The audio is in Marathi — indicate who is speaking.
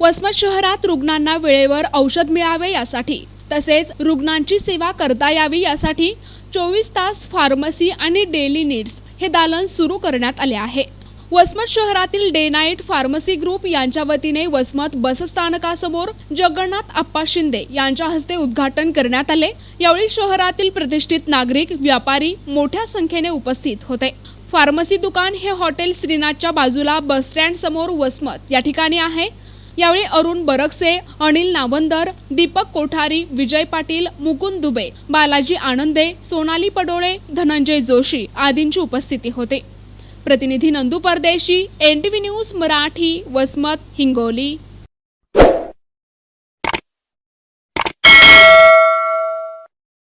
Speaker 1: वसमत शहरात रुग्णांना वेळेवर औषध मिळावे यासाठी तसेच रुग्णांची सेवा करता यावी यासाठी चोवीस तास फार्मसी आणि डेली नीड्स हे दालन सुरू करण्यात आले आहे. वसमत शहरातील डे नाईट फार्मसी ग्रुप यांच्या वतीने वसमत बसस्थानकासमोर जगन्नाथ आप्पा शिंदे यांच्या हस्ते उद्घाटन करण्यात आले. यावेळी शहरातील प्रतिष्ठित नागरिक व्यापारी मोठ्या संख्येने उपस्थित होते. फार्मसी दुकान हे हॉटेल श्रीनाथच्या बाजूला बस स्टँड समोर वसमत या ठिकाणी आहे. यावेळी अरुण बरगसे अनिल नावंदर दीपक कोठारी विजय पाटील मुकुंद दुबे बालाजी आनंदे सोनाली पडोळे धनंजय जोशी आदींची उपस्थिती होते. प्रतिनिधी नंदू परदेशी एनटीव्ही न्यूज मराठी वसमत हिंगोली.